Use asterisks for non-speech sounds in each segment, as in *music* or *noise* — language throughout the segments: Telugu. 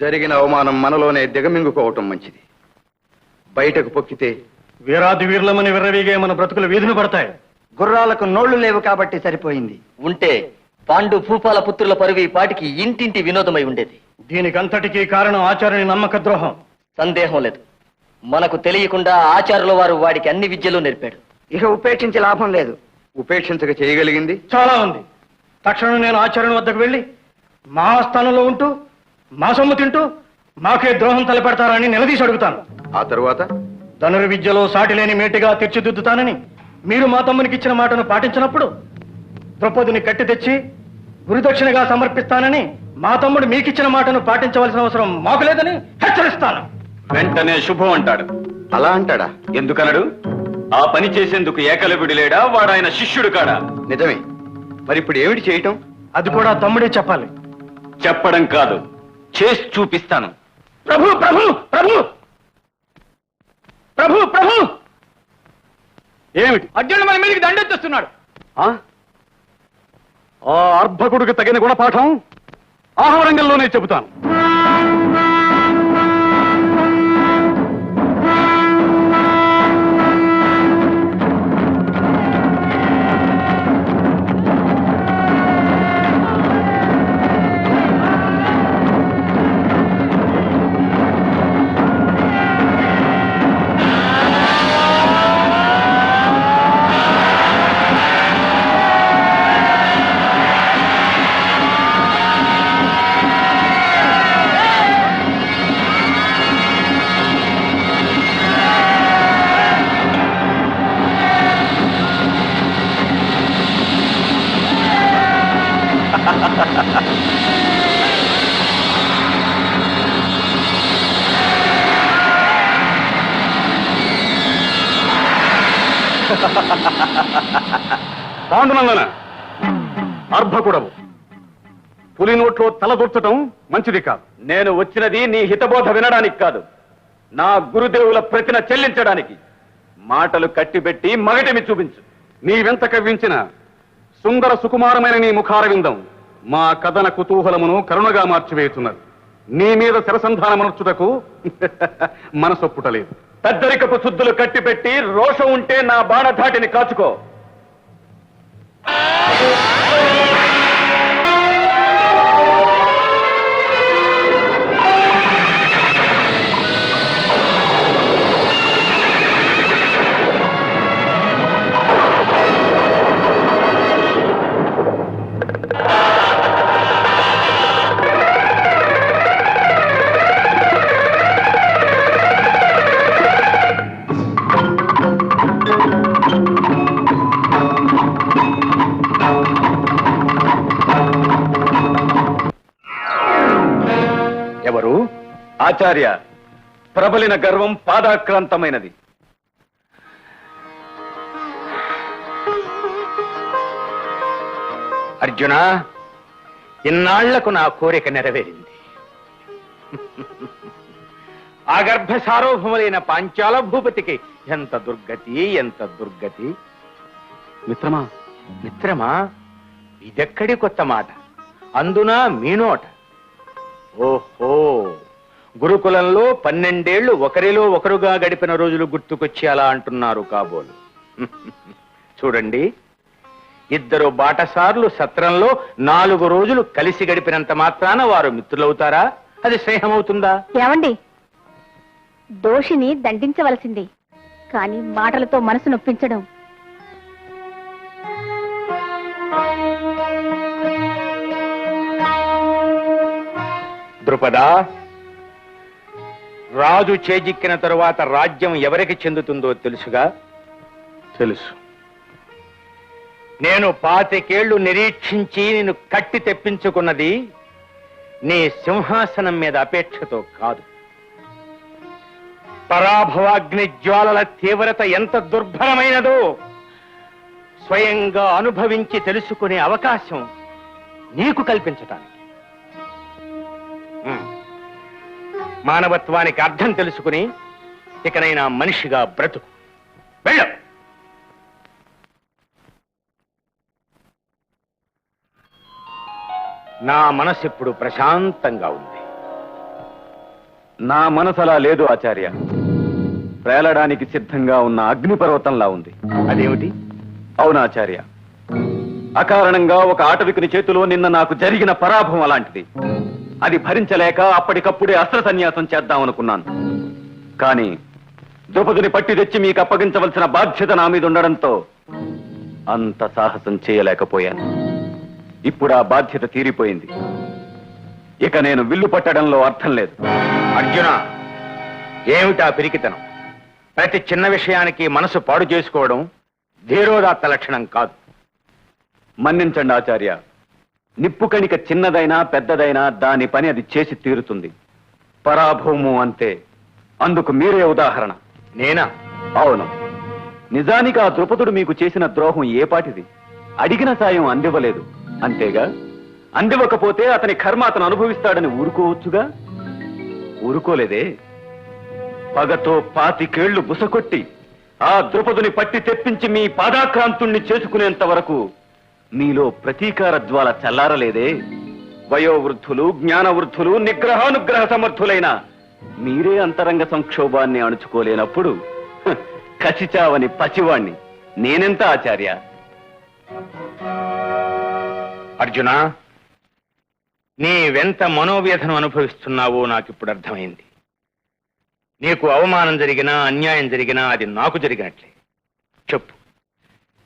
జరిగిన అవమానం మనలోనే దిగమింగుకోవటం మంచిది. బయటకు పొక్కితే వీరాది వీరులమని విర్రవీగే మన బ్రతుకులు వీధిని పడతాయి. గుర్రాలకు నోళ్ళు లేవు కాబట్టి సరిపోయింది. ఉంటే పాండు భూపాల పుత్రుల పరువు పాటికి ఇంటింటి వినోదమై ఉండేది. దీనికంతటికీ కారణం ఆచార్యుని నమ్మక ద్రోహం. సందేహం లేదు. మనకు తెలియకుండా ఆచారుల వారు వాడికి అన్ని విద్యలు నేర్పాడు ఇక ఉపేక్షించే లాభం లేదు. ఉపేక్షించక చేయగలిగింది? చాలా ఉంది. తక్షణం నేను ఆచార్యుని వద్దకు వెళ్ళి మా స్థానంలో ఉంటూ మా సొమ్ము తింటూ మాకే ద్రోహం తలపెడతారని నిలదీసి అడుగుతాను. ఆ తరువాత? ధనుర్విద్యలో సాటి లేని మేటిగా తీర్చిదిద్దుతానని మీరు మా తమ్మునికి ఇచ్చిన మాటను పాటించినప్పుడు ద్రౌపదిని కట్టి తెచ్చి గురుదక్షిణగా సమర్పిస్తానని మా తమ్ముడు మీకిచ్చిన మాటను పాటించవలసిన అవసరం మాకు లేదని హెచ్చరిస్తాను. వెంటనే శుభం అంటాడు. అలా అంటాడా? ఎందుకనడు? ఆ పని చేసేందుకు ఏకలవిడి లేడా? వాడాయన శిష్యుడు కాడా? నిజమే. మరి ఇప్పుడు ఏమిటి చేయటం? అది కూడా తమ్ముడే చెప్పాలి. చెప్పడం కాదు. చేసి చూపిస్తాను. ప్రభు ప్రభు ప్రభు! ప్రభు ప్రభు! ఏమిటి? అర్జునుడు మన మీదకి దండెత్తిస్తున్నాడు. ఆ? ఆ అర్భకుడికి తగిన గుణపాఠం ఆహారంగంలోనే చెబుతాను. పాండునందన అర్భకుడవు. పులి నోట్లో తల దూర్చటం మంచిది కాదు. నేను వచ్చినది నీ హితబోధ వినడానికి కాదు. నా గురుదేవుల ప్రతిన చెల్లించడానికి. మాటలు కట్టిబెట్టి మగటిమి చూపించు. నీవెంత కవ్వించిన సుందర సుకుమారమైన నీ ముఖార విందం మా కథన కుతూహలమును కరుణగా మార్చివేస్తున్నది నీ మీద శరసంధానమనర్చుటకు *laughs* మనసొప్పుటలేదు. పెద్దరికపు శుద్ధులు కట్టిపెట్టి రోషం ఉంటే నా బాణధాటిని కాచుకో. Thank you. ఎవరు? ఆచార్య ప్రబలిన గర్వం పాదాక్రాంతమైనది. అర్జున ఇన్నాళ్ళకు నా కోరిక నెరవేరింది. ఆ గర్భ సార్వభౌములైన పాంచాల భూపతికి ఎంత దుర్గతి ఎంత దుర్గతి? మిత్రమా మిత్రమా ఇదెక్కడి కొత్త మాట? అందున మీనోట ఓహో. గురుకులంలో పన్నెండేళ్ళు ఒకరిలో ఒకరుగా గడిపిన రోజులు గుర్తుకొచ్చి అలా అంటున్నారు కాబోలు. *laughs* చూడండి ఇద్దరు బాటసార్లు సత్రంలో నాలుగు రోజులు కలిసి గడిపినంత మాత్రాన వారు మిత్రులవుతారా? అది స్నేహమవుతుందా? ఏమండి? దోషిని దండించవలసింది కానీ మాటలతో మనసు నొప్పించడం. ద్రుపదా రాజు చేజిక్కిన తరువాత రాజ్యం ఎవరికి చెందుతుందో తెలుసుగా? తెలుసు. నేను పాతికేళ్ళు నిరీక్షించి నేను కట్టి తెప్పించుకున్నది నీ సింహాసనం మీద అపేక్షతో కాదు. పరాభవాగ్ని జ్వాలల తీవ్రత ఎంత దుర్భరమైనదో స్వయంగా అనుభవించి తెలుసుకునే అవకాశం నీకు కల్పించటానికి. మానవత్వానికి అర్థం తెలుసుకుని ఇకనైనా మనిషిగా బ్రతుకు. వెళ్ళు! నా మనసు ఇప్పుడు ప్రశాంతంగా ఉంది. నా మనసలా లేదు ఆచార్య. ప్రేలడానికి సిద్ధంగా ఉన్న అగ్నిపర్వతంలా ఉంది. అదేమిటి? అవునాచార్య అకారణంగా ఒక ఆటవికుని చేతిలో నిన్న నాకు జరిగిన పరాభవం అలాంటిది. అది భరించలేక అప్పటికప్పుడే అస్త్ర సన్యాసం చేద్దామనుకున్నాను. కానీ ద్రౌపదిని పట్టి తెచ్చి మీకు అప్పగించవలసిన బాధ్యత నా మీద ఉండడంతో అంత సాహసం చేయలేకపోయాను. ఇప్పుడు ఆ బాధ్యత తీరిపోయింది. ఇక నేను విల్లు పట్టడంలో అర్థం లేదు. అర్జున ఏమిటా పిరికితనం? ప్రతి చిన్న విషయానికి మనసు పాడు చేసుకోవడం ధీరోదాత్త లక్షణం కాదు. మన్నించండి ఆచార్య. నిప్పు కణిక చిన్నదైనా పెద్దదైనా దాని పని అది చేసి తీరుతుంది. పరాభవము అంతే. అందుకు మీరే ఉదాహరణ. నేనా? అవును. నిజానికి ఆ ద్రుపదుడు మీకు చేసిన ద్రోహం ఏ పాటిది? అడిగిన సాయం అందివ్వలేదు. అంతేగా? అందివ్వకపోతే అతని కర్మ అతను అనుభవిస్తాడని ఊరుకోవచ్చుగా? ఊరుకోలేదే. పగతో పాతికేళ్ళు బుసకొట్టి ఆ ద్రుపదుని పట్టి తెప్పించి మీ పాదాక్రాంతుణ్ణి చేసుకునేంత వరకు మీలో ప్రతీకార జ్వాల చల్లారలేదే. వయోవృద్ధులు జ్ఞానవృద్ధులు నిగ్రహానుగ్రహ సమర్థులైన మీరే అంతరంగ సంక్షోభాన్ని అణుచుకోలేనప్పుడు కసిచావని పసివాణ్ణి. నేనెంత ఆచార్య? అర్జున నీవెంత మనోవ్యధను అనుభవిస్తున్నావో నాకిప్పుడు అర్థమైంది. నీకు అవమానం జరిగినా అన్యాయం జరిగినా అది నాకు జరిగినట్లే. చెప్పు.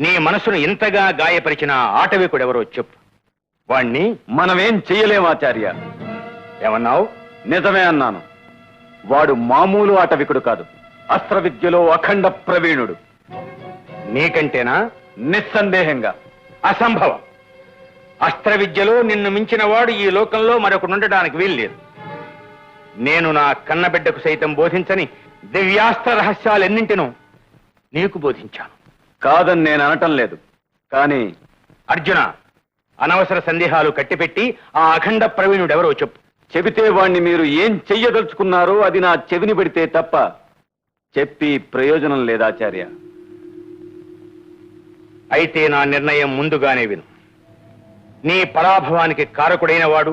నీ మనసును ఇంతగా గాయపరిచిన ఆటవికుడెవరో చెప్పు. వాణ్ణి మనమేం చెయ్యలేమాచార్య ఏమన్నావు? నిజమే అన్నాను. వాడు మామూలు ఆటవికుడు కాదు. అస్త్ర విద్యలో అఖండ ప్రవీణుడు. నీకంటేనా? నిస్సందేహంగా. అసంభవం. అస్త్ర విద్యలో నిన్ను మించిన వాడు ఈ లోకంలో మరొకడుండడానికి వీల్లేదు. నేను నా కన్నబిడ్డకు సైతం బోధించని దివ్యాస్త్ర రహస్యాలెన్నింటినో నీకు బోధించాను. కాదని నేను అనటం లేదు. కానీ అర్జున అనవసర సందేహాలు కట్టిపెట్టి ఆ అఖండ ప్రవీణుడెవరో చెప్పు. చెబితే వాణ్ణి మీరు ఏం చెయ్యదలుచుకున్నారో అది నా చెవిని పెడితే తప్ప చెప్పి ప్రయోజనం లేదాచార్య అయితే నా నిర్ణయం ముందుగానే విను. నీ పరాభవానికి కారకుడైన వాడు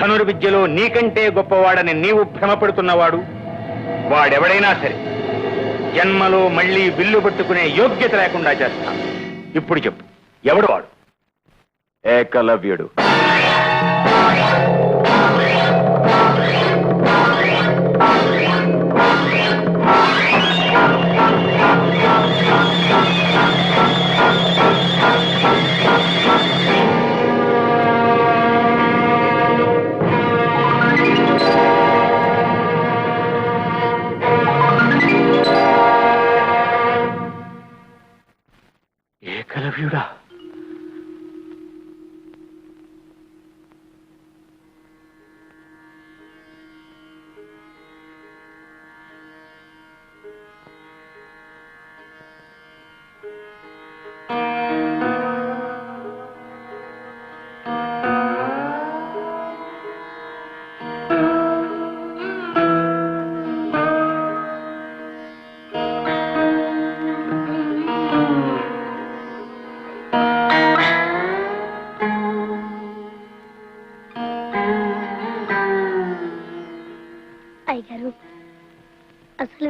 ధనుర్విద్యలో నీకంటే గొప్పవాడని నీవు భ్రమపడుతున్నవాడు వాడెవడైనా సరే జన్మలో మళ్ళీ విల్లు పట్టుకునే యోగ్యత లేకుండా చేస్తాను. ఇప్పుడు చెప్పు ఎవడు వాడు? ఏకలవ్యుడు.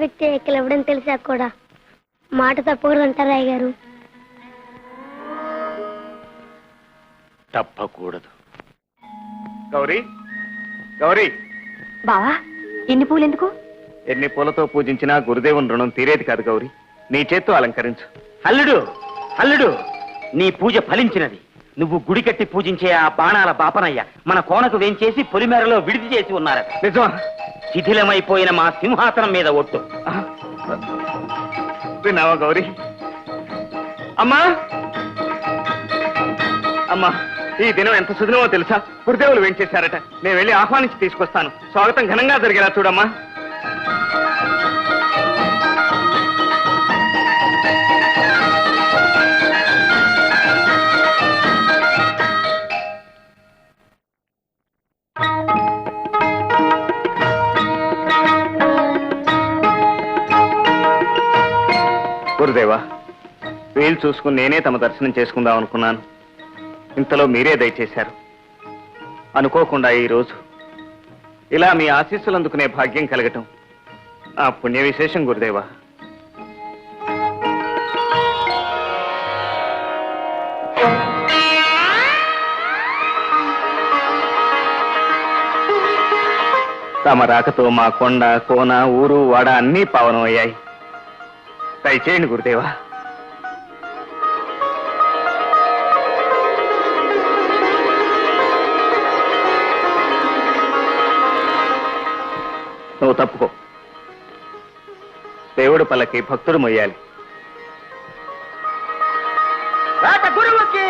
వ్యక్తి ఎక్కలెవడని తెలిసా కూడా? మాట తప్పకూడదు అంటారా అయ్యగారు తప్పకూడదు. గౌరీ గౌరీ. బావా ఎన్ని పూలెందుకు? ఎన్ని పూలతో పూజించినా గురుదేవుని రుణం తీరేది కాదు గౌరీ. నీ చేత్తో అలంకరించు. అల్లుడు అల్లుడు నీ పూజ ఫలించినది. నువ్వు గుడి కట్టి పూజించే ఆ బాణాల బాపనయ్య మన కోనకు వేంచేసి పొలిమేరలో విడిది చేసి ఉన్నారట. నిజమా? శిథిలమైపోయిన మా సింహాసనం మీద ఒట్టు. విన్నావా గౌరీ? అమ్మా! అమ్మా ఈ దినం ఎంత సుదినమో తెలుసా? గురుదేవులు వేంచేశారట. నేను వెళ్ళి ఆహ్వానించి తీసుకొస్తాను. స్వాగతం ఘనంగా జరిగేలా చూడమ్మా. గురుదేవా వీలు చూసుకుని నేనే తమ దర్శనం చేసుకుందాం అనుకున్నాను. ఇంతలో మీరే దయచేశారు. అనుకోకుండా ఈ రోజు ఇలా మీ ఆశీస్సులు అందుకునే భాగ్యం కలగటం నా పుణ్య విశేషం గురుదేవా. తమ రాకతో మా కొండ కోన ఊరు వాడ అన్నీ పావనం అయ్యాయి దయచేయండి గురుదేవా. నువ్వు తప్పుకో. దేవుడు పల్లకి భక్తుడు మొయ్యాలి. రాత గురువుకి